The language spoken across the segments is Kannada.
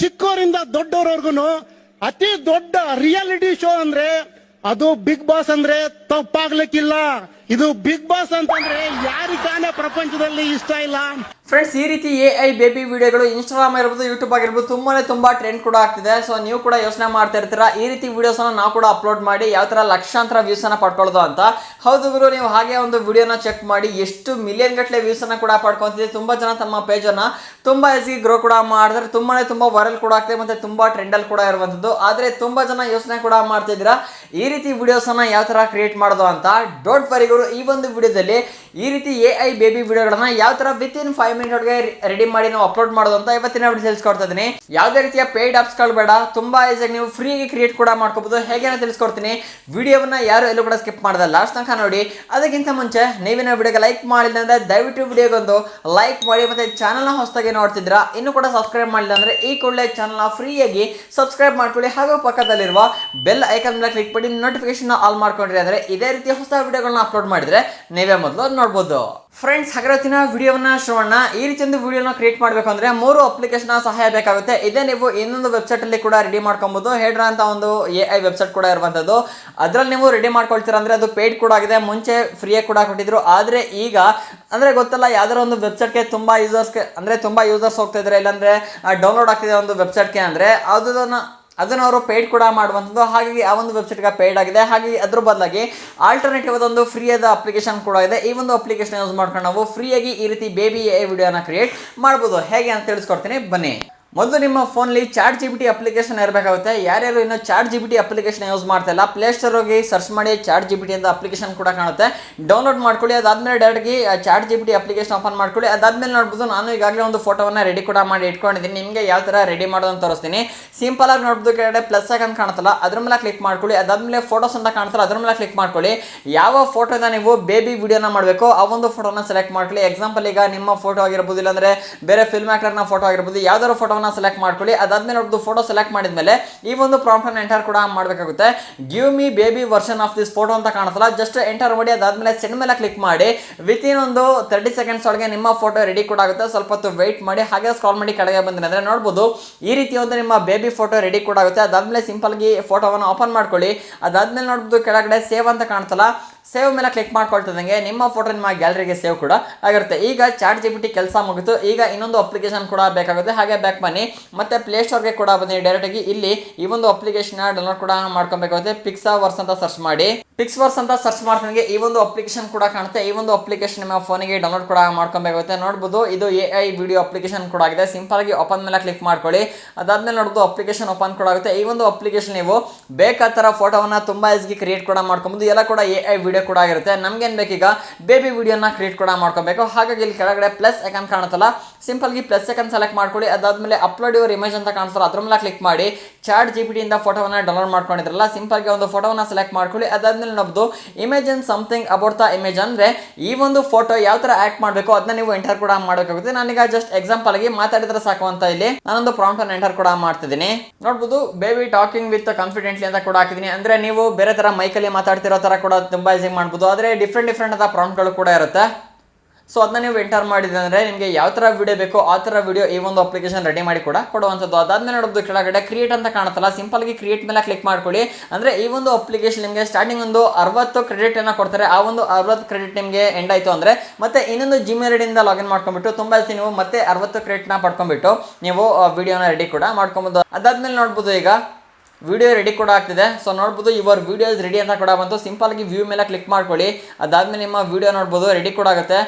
ಚಿಕ್ಕವರಿಂದ ದೊಡ್ಡವರವರೆಗೂ ಅತಿ ದೊಡ್ಡ ರಿಯಾಲಿಟಿ ಶೋ ಅಂದ್ರೆ ಅದು ಬಿಗ್ ಬಾಸ್ ಅಂದ್ರೆ ತಪ್ಪಾಗ್ಲಿಕ್ಕಿಲ್ಲ. ಇದು ಬಿಗ್ ಬಾಸ್ ಅಂತಂದ್ರೆ ಯಾರಿಗಾನೆ ಪ್ರಪಂಚದಲ್ಲಿ ಇಷ್ಟ ಇಲ್ಲ. ಫ್ರೆಂಡ್ಸ್ ಈ ರೀತಿ ಎ ಐ ಬೇಬಿ ವಿಡಿಯೋಗಳು ಇನ್ಸ್ಟಾಗ್ರಾಮ್ ಇರ್ಬೋದು ಯೂಟ್ಯೂಬ್ ಆಗಿರ್ಬೋದು ತುಂಬಾನೇ ತುಂಬಾ ಟ್ರೆಂಡ್ ಕೂಡ ಆಗ್ತಿದೆ. ಸೊ ನೀವು ಕೂಡ ಯೋಚನೆ ಮಾಡ್ತಾ ಇರ್ತೀರಾ? ಈ ರೀತಿ ವಿಡಿಯೋಸ್ ನಾವು ಕೂಡ ಅಪ್ಲೋಡ್ ಮಾಡಿ ಯಾವ ತರ ಲಕ್ಷಾಂತರ ವ್ಯೂಸ್ ಅನ್ನ ಪಡ್ಕೊಳ್ಳೋದು ಅಂತ. ಹೌದು ಗುರು, ನೀವು ಹಾಗೆ ಒಂದು ವಿಡಿಯೋನ ಚೆಕ್ ಮಾಡಿ ಎಷ್ಟು ಮಿಲಿಯನ್ ಗಟ್ಟಲೆ ವ್ಯೂಸ್ ಅನ್ನ ಕೂಡ ಪಡ್ಕೊಂತಿದೆ ತುಂಬಾ ಜನ ತಮ್ಮ ಪೇಜ್ ಅನ್ನ ತುಂಬಾ ಈಸಿ ಗ್ರೋ ಕೂಡ ಮಾಡಿದ್ರೆ ತುಂಬಾನೇ ತುಂಬಾ ವೈರಲ್ ಕೂಡ ಆಗ್ತದೆ ಮತ್ತೆ ತುಂಬಾ ಟ್ರೆಂಡ್ ಅಲ್ಲಿ ಕೂಡ ಇರುವಂತದ್ದು. ಆದ್ರೆ ತುಂಬಾ ಜನ ಯೋಚನೆ ಕೂಡ ಮಾಡ್ತಿದ್ದೀರಾ? ಈ ರೀತಿ ವಿಡಿಯೋಸ್ ಅನ್ನ ಯಾವ ತರ ಕ್ರಿಯೇಟ್ ಮಾಡೋದು ಅಂತ? ಡೋಂಟ್ ವರಿ ಈ ಒಂದು ವಿಡಿಯೋದಲ್ಲಿ ಈ ರೀತಿ ಎ ಐ ಬೇಬಿ ವಿಡಿಯೋಗಳನ್ನ ಯಾವ ತರ ವಿತ್ ಇನ್ ಫೈವ್ ಒಳಗೆ ರೆಡಿ ಮಾಡಿ ನಾವು ಅಪ್ಲೋಡ್ ಮಾಡೋದು ಅಂತ ಇವತ್ತಿನ ವಿಡಿಯೋ ತಿಳಿಸ್ಕೊಡ್ತಾ ಇದ್ದೀನಿ. ಯಾವುದೇ ರೀತಿಯ ಪೇಯ್ಡ್ ಆಪ್ಸ್ಗಳು ಬೇಡ. ತುಂಬಾ ಈಸಿಯಾಗಿ ನೀವು ಫ್ರೀಗೆ ಕ್ರಿಯೇಟ್ ಕೂಡ ಮಾಡ್ಕೋಬಹುದು ಹೇಗೆ ಅಂತ ತಿಳಿಸ್ಕೊಡ್ತೀನಿ. ವಿಡಿಯೋವನ್ನ ಯಾರು ಎಲ್ಲೂ ಕೂಡ ಸ್ಕಿಪ್ ಮಾಡದ ಲಾಸ್ಟ್ ತನಕ ನೋಡಿ. ಅದಕ್ಕಿಂತ ಮುಂಚೆ ನೀವಿನ ವಿಡಿಯೋಗೆ ಲೈಕ್ ಮಾಡಿಲ್ಲ ಅಂದ್ರೆ ದಯವಿಟ್ಟು ವಿಡಿಯೋಗೊಂದು ಲೈಕ್ ಮಾಡಿ ಮತ್ತೆ ಚಾನಲ್ನ ಹೊಸದಾಗಿ ನೋಡ್ತಿದ್ರ ಇನ್ನು ಕೂಡ ಸಬ್ಸ್ಕ್ರೈಬ್ ಮಾಡಿಲ್ಲ ಅಂದ್ರೆ ಈ ಕೂಡಲೇ ಚಾನಲ್ನ ಫ್ರೀಯಾಗಿ ಸಬ್ಸ್ಕ್ರೈಬ್ ಮಾಡ್ಕೊಳ್ಳಿ. ಹಾಗೂ ಪಕ್ಕದಲ್ಲಿರುವ ಬೆಲ್ ಐಕನ್ ಮೇಲೆ ಕ್ಲಿಕ್ ಮಾಡಿ ನೋಟಿಫಿಕೇಶನ್ ಆಲ್ ಮಾಡ್ಕೊಂಡ್ರಿ. ಅಂದ್ರೆ ಇದೇ ರೀತಿ ಹೊಸ ವಿಡಿಯೋಗಳನ್ನ ಅಪ್ಲೋಡ್ ಮಾಡಿದ್ರೆ ನೀವೇ ಮೊದಲು ನೋಡ್ಬೋದು. ಫ್ರೆಂಡ್ಸ್ ಹಗರತಿನ ವಿಡಿಯೋವನ್ನ ಶೋಣ ಈ ರೀತಿ ಒಂದು ವಿಡಿಯೋನ ಕ್ರಿಯೇಟ್ ಮಾಡಬೇಕು ಅಂದ್ರೆ ಮೂರು ಅಪ್ಲಿಕೇಶನ್ ಸಹಾಯ ಬೇಕಾಗುತ್ತೆ. ಇದೇ ನೀವು ಇನ್ನೊಂದು ವೆಬ್ಸೈಟ್ ಅಲ್ಲಿ ಕೂಡ ರೆಡಿ ಮಾಡ್ಕೊಬಹುದು ಹೇಡ್ರಾ ಅಂತ ಒಂದು ಎ ಐ ವೆಬ್ಸೈಟ್ ಕೂಡ ಇರುವಂತದ್ದು. ಅದ್ರಲ್ಲಿ ನೀವು ರೆಡಿ ಮಾಡ್ಕೊಳ್ತೀರ ಅಂದ್ರೆ ಅದು ಪೇಯ್ಡ್ ಕೂಡ ಆಗಿದೆ. ಮುಂಚೆ ಫ್ರೀಯಾಗಿ ಕೂಡ ಕೊಟ್ಟಿದ್ರು. ಆದ್ರೆ ಈಗ ಅಂದ್ರೆ ಗೊತ್ತಲ್ಲ ಯಾವ್ದಾರ ಒಂದು ವೆಬ್ಸೈಟ್ಗೆ ತುಂಬಾ ಯೂಸರ್ಸ್ಗೆ ಅಂದ್ರೆ ತುಂಬಾ ಯೂಸರ್ಸ್ ಹೋಗ್ತಾ ಇದ್ರೆ. ಇಲ್ಲಾಂದ್ರೆ ಡೌನ್ಲೋಡ್ ಆಗ್ತಿದೆ ಒಂದು ವೆಬ್ಸೈಟ್ಗೆ ಅಂದ್ರೆ ಅದನ್ನ ಅದನ್ನು ಅವರು ಪೇಯ್ಡ್ ಕೂಡ ಮಾಡುವಂಥದ್ದು. ಹಾಗಾಗಿ ಆ ಒಂದು ವೆಬ್ಸೈಟ್ಗೆ ಪೇಯ್ಡ್ ಆಗಿದೆ. ಹಾಗೆ ಅದ್ರ ಬದಲಾಗಿ ಆಲ್ಟರ್ನೇಟಿವ್ ಅದೊಂದು ಫ್ರೀ ಆದ ಅಪ್ಲಿಕೇಶನ್ ಕೂಡ ಇದೆ. ಈ ಒಂದು ಅಪ್ಲಿಕೇಶನ್ ಯೂಸ್ ಮಾಡ್ಕೊಂಡು ನಾವು ಫ್ರೀಯಾಗಿ ಈ ರೀತಿ ಬೇಬಿ ಎ ವಿಡಿಯೋನ ಕ್ರಿಯೇಟ್ ಮಾಡ್ಬೋದು. ಹೇಗೆ ಅಂತ ತಿಳಿಸ್ಕೊಡ್ತೀನಿ. ಬನ್ನಿ. ಮೊದಲು ನಿಮ್ಮ ಫೋನಲ್ಲಿ chat G B T application ಇರಬೇಕಾಗುತ್ತೆ. ಯಾರ್ಯಾರು ಇನ್ನು chat G B T application use ಮಾಡ್ತಾ ಇಲ್ಲ ಪ್ಲೇಸ್ಟೋರ್ ಹೋಗಿ ಸರ್ಚ್ ಮಾಡಿ ಚಾಟ್ ಜಿ ಬಿ ಟಿ ಅಂತ ಅಪ್ಲಿಕೇಶನ್ ಕೂಡ ಕಾಣುತ್ತೆ. ಡೌನ್ಲೋಡ್ ಮಾಡ್ಕೊಳ್ಳಿ, ಅದಾದಮೇಲೆ ಡೈರೆಕ್ಟ್ಗೆ chat G B T application open ಮಾಡ್ಕೊಳ್ಳಿ. ಅದಾದಮೇಲೆ ನೋಡ್ಬೋದು, ನಾನು ಈಗಾಗಲೇ ಒಂದು ಫೋಟೋವನ್ನು ರೆಡಿ ಕೂಡ ಮಾಡಿ ಇಟ್ಕೊಂಡಿದ್ದೀನಿ. ನಿಮಗೆ ಯಾವ ಥರ ರೆಡಿ ಮಾಡೋದು ಅಂತ ತೋರಿಸ್ತೀನಿ. ಸಿಂಪಲ್ ಆಗಿ ನೋಡ್ಬೋದು, ಕೆಳಗಡೆ ಪ್ಲಸ್ ಐಕನ್ ಕಾಣುತ್ತಲ್ಲ, ಅದ್ರ ಮೇಲೆ ಕ್ಲಿಕ್ ಮಾಡ್ಕೊಳ್ಳಿ. ಅದಾದಮೇಲೆ ಫೋಟೋಸ್ ಅಂತ ಕಾಣ್ತಾರೆ ಅದ್ರ ಮೇಲೆ ಕ್ಲಿಕ್ ಮಾಡ್ಕೊಳ್ಳಿ. ಯಾವ ಫೋಟೋನ ನೀವು ಬೇಬಿ ವಿಡಿಯೋನ ಮಾಡಬೇಕು, ಆ ಒಂದು ಫೋಟೋನ ಸೆಲೆಕ್ಟ್ ಮಾಡ್ಕೊಳ್ಳಿ. ಎಕ್ಸಾಂಪಲ್ ಈಗ ನಿಮ್ಮ ಫೋಟೋ ಆಗಿರ್ಬೋದು, ಇಲ್ಲಾಂದ್ರೆ ಬೇರೆ ಫಿಲ್ಮ್ ಆಕ್ಟರ್ನ ಫೋಟೋ ಆಗಿರ್ಬೋದು, ಯಾವ್ದಾದ್ರು ಫೋಟೋನ ಸೆಲೆಕ್ಟ್ ಮಾಡ್ಕೊಳ್ಳಿ. ಅದಾದ್ಮೇಲೆ ಅವ್ರದ್ದು ಫೋಟೋ ಸೆಲೆಕ್ಟ್ ಮಾಡಿದ್ಮೇಲೆ ಈ ಒಂದು ಪ್ರಾಂಪ್ಟ್ ಎಂಟರ್ ಕೂಡ ಮಾಡಬೇಕಾಗುತ್ತೆ. Give me baby version of this photo ಅಂತ ಕಾಣಿಸಲ್ಲ ಜಸ್ಟ್ ಎಂಟರ್ ಮಾಡಿ ಅದಾದ್ಮೇಲೆ ಸೆಂಡ್ ಮೇಲೆ ಕ್ಲಿಕ್ ಮಾಡಿ ವಿತ್ ಇನ್ ಒಂದು ತರ್ಟಿ ಸೆಕೆಂಡ್ಸ್ ಒಳಗೆ ನಿಮ್ಮ ಫೋಟೋ ರೆಡಿ ಕೂಡ ಆಗುತ್ತೆ. ಸ್ವಲ್ಪ ಹೊತ್ತು ವೆಯ್ಟ್ ಮಾಡಿ, ಹಾಗೆ ಸ್ಕ್ರಾಲ್ ಮಾಡಿ ಕೆಳಗೆ ಬಂದ್ರೆ ಅಂದ್ರೆ ನೋಡ್ಬೋದು ಈ ರೀತಿ ಒಂದು ನಿಮ್ಮ ಬೇಬಿ ಫೋಟೋ ರೆಡಿ ಕೂಡ ಆಗುತ್ತೆ. ಅದಾದ್ಮೇಲೆ ಸಿಂಪಲ್ ಆಗಿ ಫೋಟೋವನ್ನು ಓಪನ್ ಮಾಡ್ಕೊಳ್ಳಿ. ಅದಾದ್ಮೇಲೆ ನೋಡ್ಬೋದು ಕೆಳಗಡೆ ಸೇವ್ ಅಂತ ಕಾಣ್ತಲ್ಲ ಸೇವ್ ಮೇಲೆ ಕ್ಲಿಕ್ ಮಾಡ್ಕೊಳ್ತಿದ್ದಂಗೆ ನಿಮ್ಮ ಫೋಟೋ ನಿಮ್ಮ ಗ್ಯಾಲರಿಗೆ ಸೇವ್ ಕೂಡ ಆಗಿರುತ್ತೆ. ಈಗ ಚಾಟ್ ಜಿ ಟಿ ಕೆಲಸ ಮುಗಿತು. ಈಗ ಇನ್ನೊಂದು ಅಪ್ಲಿಕೇಶನ್ ಕೂಡ ಬೇಕಾಗುತ್ತೆ. ಹಾಗೆ ಬ್ಯಾಕ್ ಬನ್ನಿ. ಮತ್ತೆ ಪ್ಲೇಸ್ಟೋರ್ಗೆ ಕೂಡ ಬನ್ನಿ ಡೈರೆಕ್ಟಾಗಿ ಇಲ್ಲಿ ಈ ಒಂದು ಅಪ್ಲಿಕೇಶನ್ ಡೌನ್ಲೋಡ್ ಕೂಡ ಮಾಡ್ಕೊಬೇಕಾಗುತ್ತೆ. ಪಿಕ್ಸಾ ವರ್ಸ್ ಅಂತ ಸರ್ಚ್ ಮಾಡಿ. ಪಿಕ್ಸ್ ವರ್ಸ್ ಅಂತ ಸರ್ಚ್ ಮಾಡ್ದಂಗೆ ಈ ಒಂದು ಅಪ್ಲಿಕೇಶನ್ ಕೂಡ ಕಾಣುತ್ತೆ. ಈ ಒಂದು ಅಪ್ಲಿಕೇಶನ್ ನಿಮ್ಮ ಫೋನಿಗೆ ಡೌನ್ಲೋಡ್ ಕೂಡ ಮಾಡ್ಕೊಬೇಕಾಗುತ್ತೆ. ನೋಡ್ಬೋದು, ಇದು ಎ ಐ ವಿಡಿಯೋ ಅಪ್ಲಿಕೇಶನ್ ಕೂಡ ಆಗಿದೆ. ಸಿಂಪಲ್ ಆಗಿ ಓಪನ್ ಮೇಲೆ ಕ್ಲಿಕ್ ಮಾಡ್ಕೊಳ್ಳಿ. ಅದಾದ್ಮೇಲೆ ನೋಡಬಹುದು ಅಪ್ಲಿಕೇಶನ್ ಓಪನ್ ಕೂಡ ಆಗುತ್ತೆ. ಈ ಒಂದು ಅಪ್ಲಿಕೇಶನ್ ನೀವು ಬೇಕಾದ ಥರ ಫೋಟೋವನ್ನ ತುಂಬಾ ಈಸಿ ಕ್ರಿಯೇಟ್ ಕೂಡ ಮಾಡ್ಕೊಬೋದು. ಎಲ್ಲ ಕೂಡ ಎ ಐ ವಿಡಿಯೋ ಕೂಡ ಆಗಿರುತ್ತೆ. ನಮ್ಗೇನು ಬೇಕೀಗ? ಬೇಬಿ ವಿಡಿಯೋನ ಕ್ರಿಯೇಟ್ ಕೂಡ ಮಾಡ್ಕೊಬೇಕು. ಹಾಗಾಗಿ ಇಲ್ಲಿ ಕೆಳಗಡೆ ಪ್ಲಸ್ ಐಕನ್ ಕಾಣುತ್ತಲ್ಲ? ಸಿಂಪಲ್ಗೆ ಪ್ಲಸ್ ಐಕನ್ ಸೆಲೆಕ್ಟ್ ಮಾಡ್ಕೊಳ್ಳಿ ಅದಾದ್ಮೇಲೆ ಅಪ್ಲೋಡ್ ಯುವರ್ ಇಮೇಜ್ ಅಂತ ಕಾಣಿಸ್ತಾರೆ ಅದ್ರ ಮೇಲೆ ಕ್ಲಿಕ್ ಮಾಡಿ. ಚಾಟ್ ಜಿ ಪಿ ಟಿಯಿಂದ ಫೋಟೋವನ್ನ ಡೌನ್ಲೋಡ್ ಮಾಡ್ಕೊಂಡಿದ್ರಲ್ಲ ಸಿಂಪಲ್ಗೆ ಒಂದು ಫೋಟೋವನ್ನು ಸೆಲೆಕ್ಟ್ ಮಾಡ್ಕೊಳ್ಳಿ. ಅದಾದಮೇಲೆ ನಮ್ಮದು image in something about the image ಅಂದ್ರೆ ಈ ಒಂದು ಫೋಟೋ ಯಾವ ತರ ಆಕ್ಟ್ ಮಾಡಬೇಕು ಅದನ್ನ ನೀವು ಎಂಟರ್ ಕೂಡ ಮಾಡಬೇಕಾಗುತ್ತೆ. ನಾನೀಗ ಜಸ್ಟ್ ಎಕ್ಸಾಂಪಲ್ ಆಗಿ ಮಾತಾಡಿದ್ರೆ ಸಾಕು ಅಂತ ಇಲ್ಲಿ. ನಾನೊಂದು ಪ್ರಾಂಪ್ಟ್ ಅನ್ನು ಎಂಟರ್ ಕೂಡ ಮಾಡ್ತಿದ್ದೀನಿ. ನೋಡ್ಬೋದು ಬೇಬಿ ಟಾಕಿಂಗ್ ವಿತ್ ಕಾನ್ಫಿಡೆಂಟ್ಲಿ ಅಂತ ಕೂಡ ಹಾಕಿದ್ದೀನಿ. ಅಂದ್ರೆ ನೀವು ಬೇರೆ ಥರ ಮೈಕಲ್ಲಿ ಮಾತಾಡ್ತಿರೋ ಥರ ಕೂಡ ತುಂಬಾ ಈಸಿ ಮಾಡ್ಬೋದು. ಆದರೆ ಡಿಫ್ರೆಂಟ್ ಡಿಫ್ರೆಂಟ್ ಆದ ಪ್ರಾಂಪ್ಟ್ಗಳು ಕೂಡ ಇರುತ್ತೆ. ಸೊ ಅದನ್ನ ನೀವು ಎಂಟರ್ ಮಾಡಿದ್ರೆ ಅಂದರೆ ನಿಮಗೆ ಯಾವ ಥರ ವಿಡಿಯೋ ಬೇಕೋ ಆ ಥರ ವಿಡಿಯೋ ಈ ಒಂದು ಅಪ್ಲಿಕೇಶನ್ ರೆಡಿ ಮಾಡಿ ಕೂಡ ಕೊಡುವಂಥದ್ದು. ಅದಾದ್ಮೇಲೆ ನೋಡೋದು ಕೆಳಗಡೆ ಕ್ರಿಯೇಟ್ ಅಂತ ಕಾಣುತ್ತಲ್ಲ. ಸಿಂಪಲ್ ಆಗಿ ಕ್ರಿಯೇಟ್ ಮೇಲೆ ಕ್ಲಿಕ್ ಮಾಡ್ಕೊಳ್ಳಿ. ಅಂದರೆ ಈ ಒಂದು ಅಪ್ಲಿಕೇಶನ್ ನಿಮಗೆ ಸ್ಟಾರ್ಟಿಂಗ್ ಒಂದು ಅರವತ್ತು ಕ್ರೆಡಿಟ್ ಅನ್ನ ಕೊಡ್ತಾರೆ. ಆ ಒಂದು ಅರವತ್ತು ಕ್ರೆಡಿಟ್ ನಿಮಗೆ ಎಂಡ್ ಆಯಿತು ಅಂದರೆ ಮತ್ತೆ ಇನ್ನೊಂದು ಜಿಮೇಲ್ ಐಡಿಯಿಂದ ಲಾಗಿನ್ ಮಾಡ್ಕೊಂಡ್ಬಿಟ್ಟು ತುಂಬ ಜಾಸ್ತಿ ನೀವು ಮತ್ತೆ ಅರವತ್ತು ಕ್ರೆಡಿಟ್ನ ಪಡ್ಕೊಂಡ್ಬಿಟ್ಟು ನೀವು ವಿಡಿಯೋನ ರೆಡಿ ಕೂಡ ಮಾಡ್ಕೊಬೋದು. ಅದಾದ್ಮೇಲೆ ನೋಡ್ಬೋದು ಈಗ ವಿಡಿಯೋ ರೆಡಿ ಕೂಡ ಆಗ್ತಿದೆ. ಸೊ ನೋಡ್ಬೋದು ಇವರ್ ವಿಡಿಯೋಸ್ ರೆಡಿ ಅಂತ ಕೂಡ ಬಂತು. ಸಿಂಪಲ್ ಆಗಿ ವ್ಯೂ ಮೇಲೆ ಕ್ಲಿಕ್ ಮಾಡ್ಕೊಳ್ಳಿ. ಅದಾದ್ಮೇಲೆ ನಿಮ್ಮ ವಿಡಿಯೋ ನೋಡ್ಬೋದು ರೆಡಿ ಕೂಡ ಆಗುತ್ತೆ.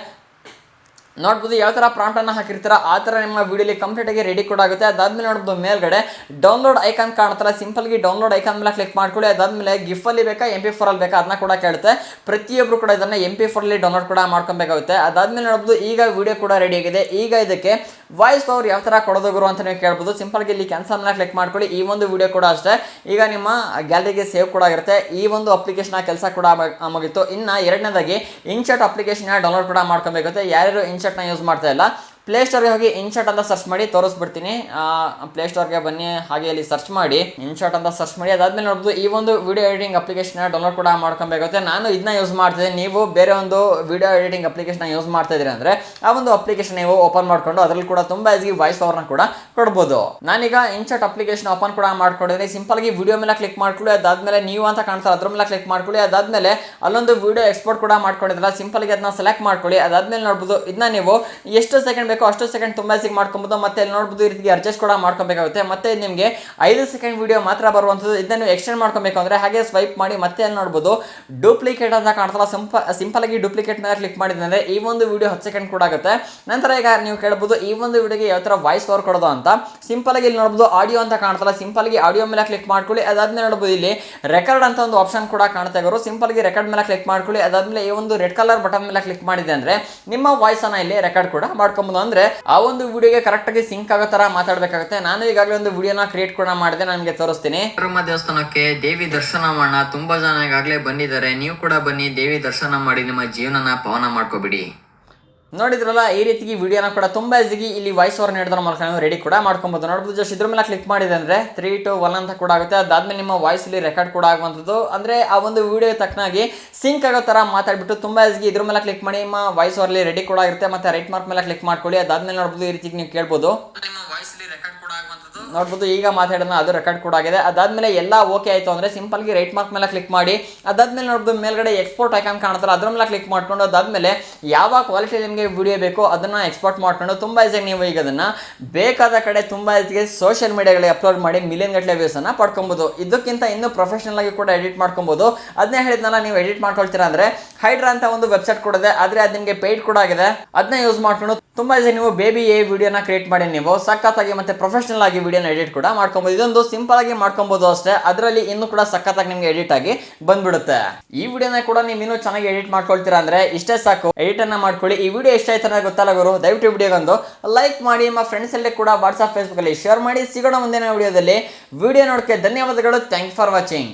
ನೋಡ್ಬೋದು ಯಾವ ಥರ ಪ್ರಾಂಪ್ಟನ್ನು ಹಾಕಿರ್ತೀರ, ಆ ಥರ ನಿಮ್ಮ ವೀಡಿಯೋಲಿ ಕಂಪ್ಲೀಟಾಗಿ ರೆಡಿ ಕೂಡ ಆಗುತ್ತೆ. ಅದಾದ್ಮೇಲೆ ನೋಡ್ಬೋದು ಮೇಲ್ಗಡೆ ಡೌನ್ಲೋಡ್ ಐಕಾನ್ ಕಾಣ್ತಲ್ಲ ಸಿಂಪಲ್ಗಿ ಡೌನ್ಲೋಡ್ ಐಕಾನ್ ಮೇಲೆ ಕ್ಲಿಕ್ ಮಾಡ್ಕೊಳ್ಳಿ. ಅದಾದ್ಮೇಲೆ ಗಿಫಲ್ಲಿ ಬೇಕಾ ಎಂ ಪಿ ಫೋರಲ್ಲಿ ಬೇಕಾ ಅದನ್ನ ಕೂಡ ಕೇಳುತ್ತೆ. ಪ್ರತಿಯೊಬ್ಬರು ಕೂಡ ಇದನ್ನು ಎಂ ಪಿ ಫೋರಲ್ಲಿ ಡೌನ್ಲೋಡ್ ಕೂಡ ಮಾಡ್ಕೊಬೇಕಾಗುತ್ತೆ. ಅದಾದ್ಮೇಲೆ ನೋಡ್ಬೋದು ಈಗ ವೀಡಿಯೋ ಕೂಡ ರೆಡಿ ಆಗಿದೆ. ಈಗ ಇದಕ್ಕೆ ವಾಯ್ಸ್ ಪವರ್ ಯಾವ ಥರ ಕೊಡೋದು ಗುರು ಅಂತ ನೀವು ಕೇಳ್ಬೋದು. ಸಿಂಪಲ್ಗೆ ಇಲ್ಲಿ ಕ್ಯಾನ್ಸಲ್ ಮೇಲೆ ಕ್ಲಿಕ್ ಮಾಡ್ಕೊಳ್ಳಿ. ಈ ಒಂದು ವಿಡಿಯೋ ಕೂಡ ಅಷ್ಟೇ. ಈಗ ನಿಮ್ಮ ಗ್ಯಾಲರಿಗೆ ಸೇವ್ ಕೂಡ ಆಗಿರುತ್ತೆ. ಈ ಒಂದು ಅಪ್ಲಿಕೇಶನ್ ಕೆಲಸ ಕೂಡ ಮುಗಿತು ಇನ್ನು ಎರಡನೇದಾಗಿ ಇನ್ಶರ್ಟ್ ಅಪ್ಲಿಕೇಶನ್ ಡೌನ್ಲೋಡ್ ಕೂಡ ಮಾಡ್ಕೊಬೇಕಾಗುತ್ತೆ. ಯಾರ್ಯಾರು ಇನ್ಶಾಟ್ನ ಯೂಸ್ ಮಾಡ್ತಾ ಇಲ್ಲ ಪ್ಲೇಸ್ಟೋರ್ಗೆ ಹೋಗಿ ಇನ್ಶಾಟ್ ಅಂತ ಸರ್ಚ್ ಮಾಡಿ ತೋರಿಸ್ಬಿಡ್ತೀನಿ. ಪ್ಲೇಸ್ಟೋರ್ಗೆ ಬನ್ನಿ, ಹಾಗೆ ಅಲ್ಲಿ ಸರ್ಚ್ ಮಾಡಿ. ಇನ್ಶಾಟ್ ಅಂತ ಸರ್ಚ್ ಮಾಡಿ, ಅದಾದ್ಮೇಲೆ ನೋಡ್ಬೋದು ಈ ಒಂದು ವಿಡಿಯೋ ಎಡಿಟಿಂಗ್ ಅಪ್ಲಿಕೇಶನ್ ಡೌನ್ಲೋಡ್ ಕೂಡ ಮಾಡ್ಕೊಬೇಕಾಗುತ್ತೆ. ನಾನು ಇದನ್ನ ಯೂಸ್ ಮಾಡ್ತಿದ್ದೀನಿ. ನೀವು ಬೇರೆ ಒಂದು ವಿಡಿಯೋ ಎಡಿಟಿಂಗ್ ಅಪ್ಲಿಕೇಶನ್ ಯೂಸ್ ಮಾಡ್ತಾ ಇದ್ದೀರಿ ಅಂದ್ರೆ, ಆ ಒಂದು ಅಪ್ಲಿಕೇಶನ್ ನೀವು ಓಪನ್ ಮಾಡ್ಕೊಂಡು ಅದರಲ್ಲಿ ಕೂಡ ತುಂಬಾ ಈಸಿ ವಾಯ್ಸ್ ಓವರ್ನ ಕೂಡ ಕೊಡ್ಬೋದು. ನಾನೀಗ ಇನ್ಶಾಟ್ ಅಪ್ಲಿಕೇಶನ್ ಓಪನ್ ಕೂಡ ಮಾಡ್ಕೊಂಡಿದ್ದೀನಿ. ಸಿಂಪಲ್ ಆಗಿ ವಿಡಿಯೋ ಮೇಲೆ ಕ್ಲಿಕ್ ಮಾಡ್ಕೊಳ್ಳಿ. ಅದಾದ್ಮೇಲೆ ನೀವು ಅಂತ ಕಾಣ್ತಾರೆ, ಅದ್ರ ಮೇಲೆ ಕ್ಲಿಕ್ ಮಾಡ್ಕೊಳ್ಳಿ. ಅದಾದ್ಮೇಲೆ ಅಲ್ಲೊಂದು ವಿಡಿಯೋ ಎಕ್ಸ್ಪೋರ್ಟ್ ಕೂಡ ಮಾಡ್ಕೊಂಡಿದ್ರಲ್ಲ ಆಗಿ ಅದನ್ನ ಸೆಲೆಕ್ಟ್ ಮಾಡ್ಕೊಳ್ಳಿ. ಅದಾದ್ಮೇಲೆ ನೋಡ್ಬೋದು ಇದನ್ನ ನೀವು ಎಷ್ಟು ಸೆಕೆಂಡ್ ಬೇಕೋ ಅಷ್ಟು ಸೆಕೆಂಡ್ ತುಂಬಾ ಸಿಗ್ ಮಾಡ್ಕೊಬೋದು. ಮತ್ತೆ ಇಲ್ಲಿ ನೋಡ್ಬೋದು ಈ ರೀತಿ ಅಡ್ಜಸ್ಟ್ ಕೂಡ ಮಾಡ್ಕೊಬೇಕಾಗುತ್ತೆ. ಮತ್ತೆ ನಿಮಗೆ ಐದು ಸೆಕೆಂಡ್ ವಿಡಿಯೋ ಮಾತ್ರ ಬರುವಂಥದ್ದು, ಇದನ್ನು ಎಕ್ಸ್ಟೆಂಡ್ ಮಾಡ್ಕೊಬೇಕು ಅಂದ್ರೆ ಹಾಗೆ ಸ್ವೈಪ್ ಮಾಡಿ ಮತ್ತೆ ಅಲ್ಲಿ ನೋಡ್ಬೋದು. ಡೂಪ್ಲಿಕೇಟ್ ಅಂತ ಕಾಣ್ತಲ್ಲ ಸಿಂಪ ಸಿಂಪಲ್ ಆಗಿ ಡೂಪ್ಲಿಕೇಟ್ ಮೇಲೆ ಕ್ಲಿಕ್ ಮಾಡಿದ್ರೆ ಈ ಒಂದು ವಿಡಿಯೋ ಹತ್ತು ಸೆಕೆಂಡ್ ಕೂಡ ಆಗುತ್ತೆ. ನಂತರ ಈಗ ನೀವು ಕೇಳ್ಬೋದು, ಈ ಒಂದು ವಿಡಿಯೋಗೆ ಯಾವ ಥರ ವಾಯ್ಸ್ ಓವರ್ ಕೊಡೋದು ಅಂತ. ಸಿಂಪಲ್ ಆಗಿ ಇಲ್ಲಿ ನೋಡ್ಬೋದು ಆಡಿಯೋ ಅಂತ ಕಾಣ್ತಲ್ಲ. ಸಿಂಪಲ್ ಆಗಿ ಆಡಿಯೋ ಮೇಲೆ ಕ್ಲಿಕ್ ಮಾಡ್ಕೊಳ್ಳಿ. ಅದಾದ್ಮೇಲೆ ನೋಡ್ಬೋದು ಇಲ್ಲಿ ರೆಕಾರ್ಡ್ ಅಂತ ಒಂದು ಆಪ್ಷನ್ ಕೂಡ ಕಾಣ್ತಾ ಇರೋರು. ಸಿಂಪಲ್ ಆಗಿ ರೆಕಾರ್ಡ್ ಮೇಲೆ ಕ್ಲಿಕ್ ಮಾಡ್ಕೊಳ್ಳಿ. ಅದಾದ್ಮೇಲೆ ಈ ಒಂದು ರೆಡ್ ಕಲರ್ ಬಟನ್ ಮೇಲೆ ಕ್ಲಿಕ್ ಮಾಡಿದೆ ಅಂದ್ರೆ ನಿಮ್ಮ ವಾಯ್ಸ್ ಅನ್ನ ಇಲ್ಲಿ ರೆಕಾರ್ಡ್ ಕೂಡ ಮಾಡ್ಕೊಬಹುದು ಅಂದ್ರೆ ಆ ಒಂದು ವಿಡಿಯೋಗೆ ಕರೆಕ್ಟ್ ಆಗಿ ಸಿಂಕ್ ಆಗೋ ತರ ಮಾತಾಡ್ಬೇಕಾಗುತ್ತೆ. ನಾನು ಈಗಾಗಲೇ ಒಂದು ವಿಡಿಯೋನ ಕ್ರಿಯೇಟ್ ಕೂಡ ಮಾಡಿದೆ ನನಗೆ ತೋರಿಸ್ತೀನಿ. ಬ್ರಹ್ಮ ದೇವಸ್ಥಾನಕ್ಕೆ ದೇವಿ ದರ್ಶನ ಮಾಡೋಣ. ತುಂಬಾ ಜನ ಈಗಾಗಲೇ ಬಂದಿದ್ದಾರೆ. ನೀವು ಕೂಡ ಬನ್ನಿ, ದೇವಿ ದರ್ಶನ ಮಾಡಿ ನಿಮ್ಮ ಜೀವನನ ಪವನ ಮಾಡ್ಕೋಬಿಡಿ. ನೋಡಿದ್ರಲ್ಲ, ಈ ರೀತಿ ವಿಡಿಯೋನ ಕೂಡ ತುಂಬಾ ಈಸಿಗೆ ಇಲ್ಲಿ ವಾಯ್ಸ್ ಓವರ್ ನೀಡೋದ್ರ ಮೂಲಕ ನೀವು ರೆಡಿ ಕೂಡ ಮಾಡ್ಕೊಬೋದು. ನೋಡ್ಬೋದು ಜಸ್ಟ್ ಇದ್ರ ಮೇಲೆ ಕ್ಲಿಕ್ ಮಾಡಿದೆ ಅಂದ್ರೆ ತ್ರೀ ಟು ಒನ್ ಅಂತ ಕೂಡ ಆಗುತ್ತೆ. ಅದಾದ್ಮೇಲೆ ನಿಮ್ಮ ವಾಯ್ಸ್ ಇಲ್ಲಿ ರೆಕಾರ್ಡ್ ಕೂಡ ಆಗುವಂಥದ್ದು. ಅಂದ್ರೆ ಆ ಒಂದು ವಿಡಿಯೋ ತಕ್ಕನಾಗಿ ಸಿಂಕ್ ಆಗೋ ತರ ಮಾತಾಡ್ಬಿಟ್ಟು ತುಂಬಾ ಈಸಿಗೆ ಇದ್ರ ಮೇಲೆ ಕ್ಲಿಕ್ ಮಾಡಿ, ನಿಮ್ಮ ವಾಯ್ಸ್ ಓವರ್ ರೆಡಿ ಕೂಡ ಇರುತ್ತೆ ಮತ್ತೆ ರೈಟ್ ಮಾರ್ಕ್ ಮೇಲೆ ಕ್ಲಿಕ್ ಮಾಡ್ಕೊಳ್ಳಿ. ಅದಾದ್ಮೇಲೆ ನೋಡ್ಬೋದು ಈ ರೀತಿ ನೀವು ಕೇಳ್ಬೋದು ನಿಮ್ಮ ವಾಯ್ಸ್ ಇಲ್ಲಿ ರೆಕಾರ್ಡ್ ಕೂಡ ಆಗುವಂಥದ್ದು ನೋಡ್ಬೋದು, ಈಗ ಮಾತಾಡೋಣ, ಅದು ರೆಕಾರ್ಡ್ ಕೂಡ ಆಗಿದೆ. ಅದಾದ್ಮೇಲೆ ಎಲ್ಲ ಓಕೆ ಆಯ್ತು ಅಂದ್ರೆ ಸಿಂಪಲ್ಗೆ ರೈಟ್ ಮಾರ್ಕ್ ಮೇಲೆ ಕ್ಲಿಕ್ ಮಾಡಿ. ಅದಾದ್ಮೇಲೆ ನೋಡ್ಬೋದು, ಮೇಲ್ಗಡೆ ಎಕ್ಸ್ಪೋರ್ಟ್ ಐಕಾನ್ ಕಾಣುತ್ತಲ್ಲ ಅದ್ರ ಮೇಲೆ ಕ್ಲಿಕ್ ಮಾಡ್ಕೊಂಡು, ಅದಾದಮೇಲೆ ಯಾವ ಕ್ವಾಲಿಟಿ ನಿಮಗೆ ವಿಡಿಯೋ ಬೇಕೋ ಅದನ್ನ ಎಕ್ಸ್ಪೋರ್ಟ್ ಮಾಡ್ಕೊಂಡು, ತುಂಬಾ ಈಸಿಯಾಗಿ ನೀವು ಈಗ ಅದನ್ನ ಬೇಕಾದ ಕಡೆ ತುಂಬಾ ಈಸಿಗೆ ಸೋಷಿಯಲ್ ಮೀಡಿಯಾಗಳಿಗೆ ಅಪ್ಲೋಡ್ ಮಾಡಿ ಮಿಲಿಯನ್ ಗಟ್ಟಲೆ ವ್ಯೂಸ್ ಅನ್ನ ಪಡ್ಕೊಬಹುದು ಇದಕ್ಕಿಂತ ಇನ್ನೂ ಪ್ರೊಫೆಷನಲ್ ಆಗಿ ಕೂಡ ಎಡಿಟ್ ಮಾಡ್ಕೊಬೋದು. ಅದನ್ನೇ ಹೇಳಿದ್ನಲ್ಲ, ನೀವು ಎಡಿಟ್ ಮಾಡ್ಕೊಳ್ತೀರಾ ಅಂದ್ರೆ ಹೈಡ್ರಾ ಅಂತ ಒಂದು ವೆಬ್ಸೈಟ್ ಕೂಡ ಇದೆ. ಆದರೆ ಅದು ನಿಮಗೆ ಪೇಯ್ಡ್ ಕೂಡ ಆಗಿದೆ. ಅದನ್ನ ಯೂಸ್ ಮಾಡ್ಕೊಂಡು ತುಂಬಾ ಈಸಿ ನೀವು ಬೇಬಿ ಎ ವಿಡಿಯೋನ ಕ್ರಿಯೇಟ್ ಮಾಡಿ ನೀವು. ಸಖತ್ತಾಗಿ ಮತ್ತೆ ಪ್ರೊಫೆಷನಲ್ ಆಗಿ ವಿಡಿಯೋನ ಎಡಿಟ್ ಕೂಡ ಮಾಡ್ಕೊಬೋದು. ಇದೊಂದು ಸಿಂಪಲ್ ಆಗಿ ಮಾಡ್ಕೊಬಹುದು ಅಷ್ಟೇ. ಅದರಲ್ಲಿ ಇನ್ನೂ ಕೂಡ ಸಖತ್ತಾಗಿ ನಿಮ್ಗೆ ಎಡಿಟ್ ಆಗಿ ಬಂದ್ಬಿಡುತ್ತೆ. ಈ ವಿಡಿಯೋನ ಕೂಡ ನೀವು ಇನ್ನೂ ಚೆನ್ನಾಗಿ ಎಡಿಟ್ ಮಾಡ್ಕೊಳ್ತೀರಾ ಅಂದ್ರೆ ಇಷ್ಟೇ ಸಾಕು. ಎಡಿಟ್ ಅನ್ನ ಮಾಡ್ಕೊಳ್ಳಿ. ಈ ವಿಡಿಯೋ ಇಷ್ಟ ಆಯ್ತು ಅನ್ನೋದು ಗೊತ್ತಲ್ಲ ಗುರು. ದಯವಿಟ್ಟು ವಿಡಿಯೋಗೊಂದು ಲೈಕ್ ಮಾಡಿ. ನಿಮ್ಮ ಫ್ರೆಂಡ್ಸ್ ಕೂಡ ವಾಟ್ಸ್ಆಪ್ ಫೇಸ್ಬುಕ್ಕಲ್ಲಿ ಶೇರ್ ಮಾಡಿ. ಸಿಗೋಣ ಮುಂದಿನ ವಿಡಿಯೋದಲ್ಲಿ ವಿಡಿಯೋ ನೋಡಕ್ಕೆ ಧನ್ಯವಾದಗಳು. Thank for watching